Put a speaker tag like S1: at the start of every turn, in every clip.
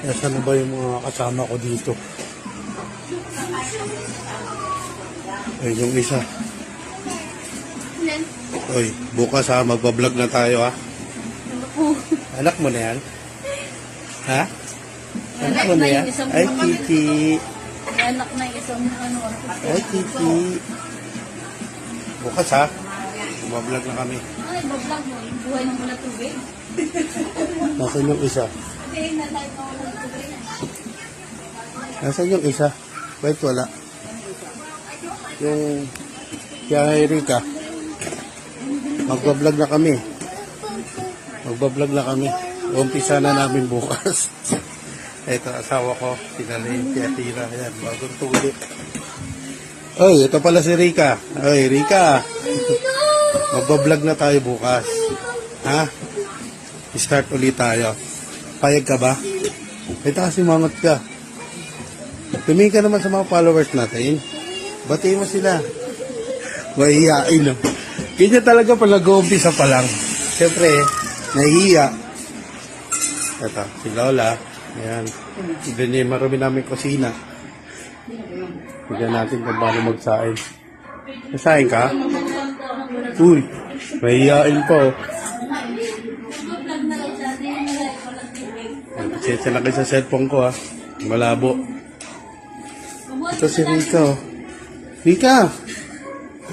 S1: Nasaan na ba yung mga kasama ko dito? Ay, yung isa. Oy, bukas ha, magbablog na tayo ha. Anak mo na yan? Ha? Anak mo na yan? Ay, Kiki.
S2: Anak na isang ano.
S1: Ay, Kiki. Bukas ha. Magbablog na kami.
S2: Ay, bablog mo. Buhay ng mula tubig.
S1: Nasaan yung isa? Nasaan yung isa? Wait, wala. Yung kaya Erika. Magbablog na kami. Magbablog na kami. Umpisa na namin bukas. Ito, asawa ko. Sinalay, si Atira. Ayan, bagong tuli. Oy, ito pala si Rika. Oy, Rika. Magbablog na tayo bukas. Ha? Start ulit tayo. Payag ka ba? Ito kasi mangot ka. Tumingin ka naman sa mga followers natin. Batiin mo sila. Mahihiyain, no? Ganyan talaga pag nag-uumpisa pa lang. Siyempre, nahihiya. Ito, si Lola. Ayan. Hindi niya marami namin kusina. Tignan natin kung paano magsain. Masain ka? Uy, mahihiyain pa, Pasensya na kayo sa cellphone ko, ha. Malabo. Ito si Rika. oh. Rika,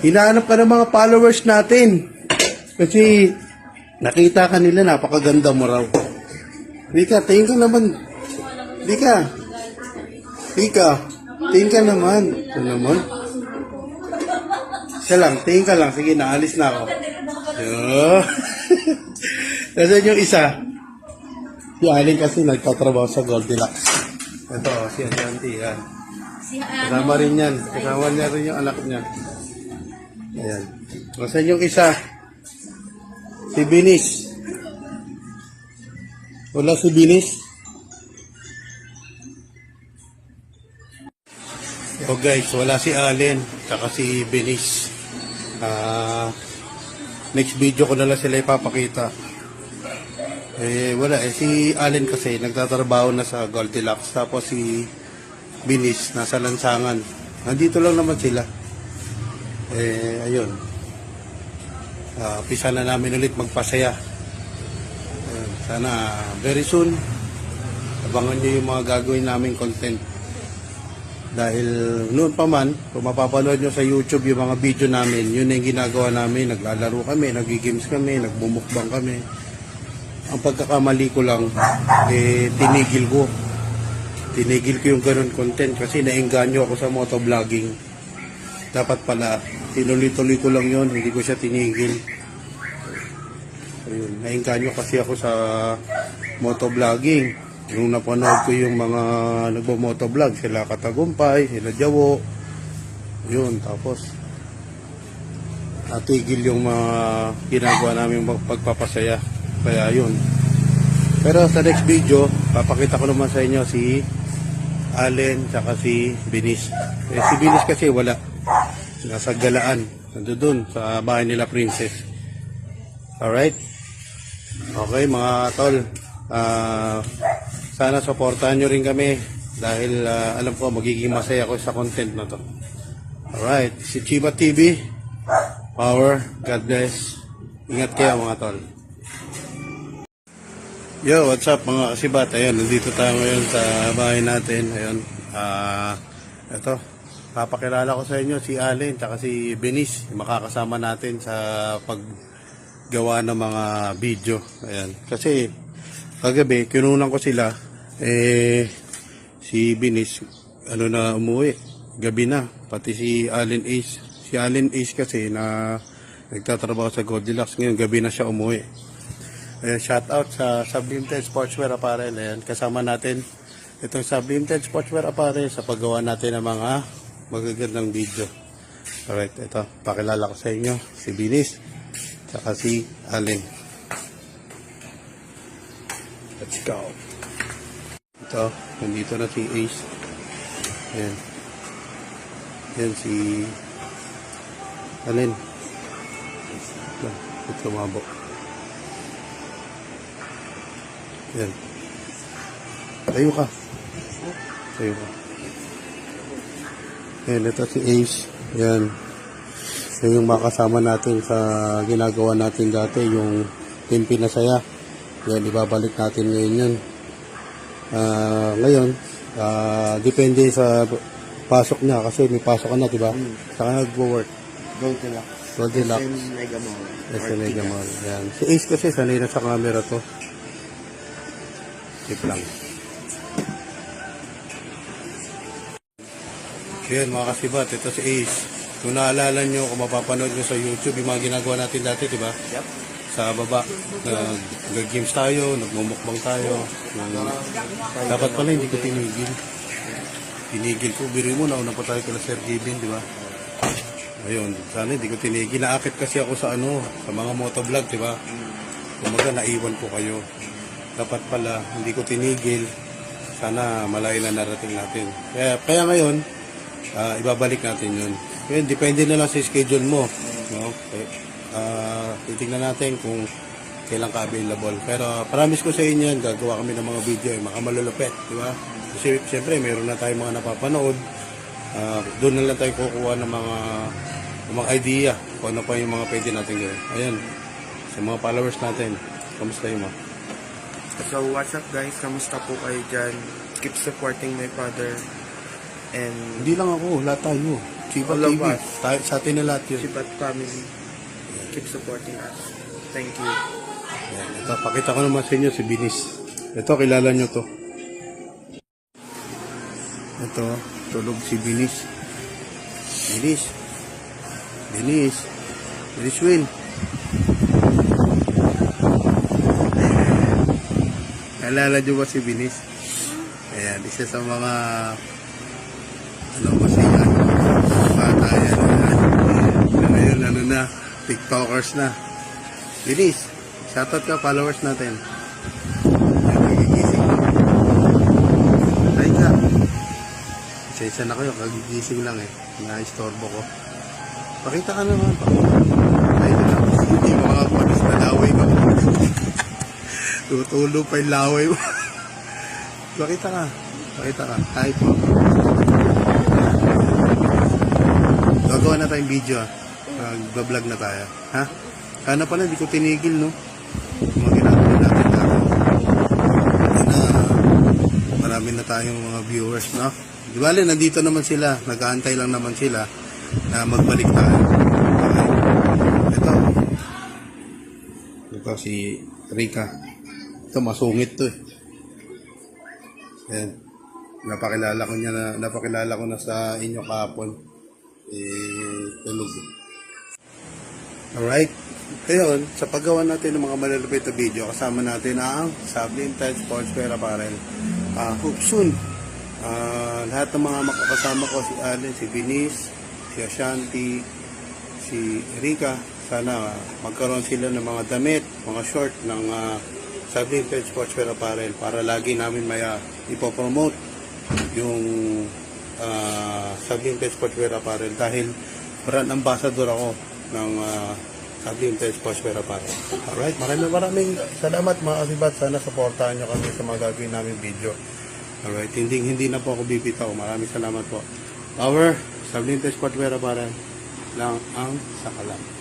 S1: hinahanap ka ng mga followers natin. Kasi nakita ka nila, napakaganda mo raw. Rika, tingin ka naman. Rika. Rika, tingin ka naman. Ito naman. Siya lang, tingin ka lang. Sige, naalis na ako. Yo. Nasaan yung isa? Si Alin kasi nagtatrabaho sa Goldilocks. Ito, si Auntie, yan.
S2: Si ano,
S1: Kasama rin yan. Kasama niya rin yung anak niya. Ayan. Nasaan yung isa? Si Binis. Wala si Binis? Oh guys, wala si Allen, saka si Binis. Ah, next video ko na lang sila ipapakita. Eh, wala eh. Si Allen kasi nagtatrabaho na sa Goldilocks. Tapos si Binis, nasa lansangan. Nandito lang naman sila. Eh, ayun. Ah, pisa na namin ulit magpasaya. Ayun, sana very soon, abangan nyo yung mga gagawin naming content. Dahil noon pa man, kung mapapanood nyo sa YouTube yung mga video namin, yun na yung ginagawa namin. Naglalaro kami, nag-games kami, nagbumukbang kami. Ang pagkakamali ko lang, eh, tinigil ko tinigil ko yung ganun content kasi naengganyo ako sa motovlogging. Dapat pala, tinuloy-tuloy ko lang yon hindi ko siya tinigil. Ayun, naengganyo kasi ako sa motovlogging. Nung napanood ko yung mga nagbo-motovlog, sila Katagumpay, sila Jawo, yun, tapos natigil yung mga ginagawa namin pagpapasaya. Kaya yun, pero sa next video, papakita ko naman sa inyo si Allen saka si Binis. Eh, si Binis kasi wala. Nasa galaan. Nandun sa bahay nila Princess. Alright? Okay mga tol. Ah, sana supportahan nyo rin kami dahil ah, alam ko magiging masaya ako sa content na to. Alright. Si Chiba TV. Power. God bless. Ingat kayo mga tol. Yo, what's up mga kasibat? Ayun, nandito tayo ngayon sa bahay natin. Ayun, ah, ito, papakilala ko sa inyo si Allen at si Benis, makakasama natin sa paggawa ng mga video. Ayan, kasi kagabi, kinunan ko sila, eh, si Benis, ano na umuwi, gabi na, pati si Allen Ace. Si Allen Ace kasi na nagtatrabaho sa Goldilocks, ngayon gabi na siya umuwi. Ayan, shout out sa Sublimited Sportswear Apparel. Ayan, kasama natin itong Sublimited Sportswear Apparel sa paggawa natin ng mga magagandang video. Alright, ito, pakilala ko sa inyo, si Binis, saka si Allen. Let's go. Ito, nandito na si Ace. Ayan. Ayan si Allen. Ito, ito sumabok. Yan. Tayo ka. Tayo ka. Ayan, ito si Ace. Ayan. Yan yung makasama natin sa ginagawa natin dati, yung Team Pinasaya. Yan, ibabalik natin ngayon yan. Ah, ngayon, ah, depende sa pasok niya kasi may pasok na, di ba? Saka nag-work.
S3: Goldilocks.
S1: Goldilocks.
S3: SM Mega Mall.
S1: Sa Mega Mall. Yan. Si Ace kasi sanay na sa camera to. Tip lang. Yan mga kasibat, ito si Ace. Kung naalala nyo, kung mapapanood nyo sa YouTube, yung mga ginagawa natin dati, di ba?
S3: Yep.
S1: Sa baba, nag- nag-games tayo, nagmumukbang tayo. Nag- dapat pala hindi ko tinigil. Tinigil ko, biro mo, nauna pa tayo kila Sir Gibbon, di ba? Ayun, sana hindi ko tinigil. Naakit kasi ako sa ano, sa mga motovlog, di ba? Kumaga, naiwan ko kayo. Dapat pala, hindi ko tinigil. Sana malayo na narating natin. Kaya, kaya ngayon, ah, ibabalik natin yun. Ngayon, depende na lang sa schedule mo. No? Okay. Ah, titignan natin kung kailan ka available. Pero promise ko sa inyo gagawa kami ng mga video, eh, mga malulupet, di ba? Kasi siyempre, meron na tayong mga napapanood. Ah, doon na lang tayo kukuha ng mga ng mga idea kung ano pa yung mga pwede natin gawin. Ayan, sa mga followers natin, kamusta yung mga?
S3: So, what's up guys? Kamusta po kayo dyan? Keep supporting my father. And
S1: Hindi lang ako, lahat tayo. Chiba
S3: All of
S1: TV,
S3: us.
S1: tayo, sa atin na lahat yun.
S3: Sibat family. Keep supporting us. Thank you.
S1: Ayan, ito, pakita ko naman sa inyo si Binis. Ito, kilala nyo to. Ito, tulog si Binis. Binis. Binis. Binis Win. Naalala nyo ba si Binis? Ayan, isa sa mga ano masaya. Bata yan. Na ngayon, ano na, TikTokers na. Bilis, shoutout ka followers natin. Nagigising na. Ay ka. Isa-isa na kayo, kagigising lang eh. Na-istorbo ko. Pakita ka naman. Ay, na lang. Hindi mga panis na laway ko. Tutulo pa yung laway mo. Pakita ka. Pakita ka. Hi po. Gagawa na tayong video ah. Mag-vlog na tayo. Ha? Sana pala hindi ko tinigil, no? Mga ginagawa natin dati. Na, marami na tayong mga viewers, no? Di bale, nandito naman sila. Nag-aantay lang naman sila na magbalik tayo. Ito. Ito si Rika. Ito, masungit to eh. Ayan. Napakilala ko niya na, napakilala ko na sa inyo kahapon. Eh, tulog. Alright. Ngayon, sa paggawa natin ng mga malalapit na video, kasama natin ang Sablin Tide Sports Wear Apparel. Uh, hope soon. Ah, lahat ng mga makakasama ko, si Allen, si Venice, si Ashanti, si Rika, sana magkaroon sila ng mga damit, mga short ng uh, Sablin Tide Sports Wear Apparel para lagi namin may uh, ipopromote yung uh, Sablin Tide Sports Wear Apparel dahil brand ambassador ako ng uh, Sablin Tide Sports Wear Apparel. Alright, maraming maraming salamat mga kasibat. Sana supportahan nyo kami sa mga gagawin namin video. Alright, hindi, hindi na po ako bibitaw. Maraming salamat po. Power, Sablin Tide Sports Wear Apparel lang ang sakalan.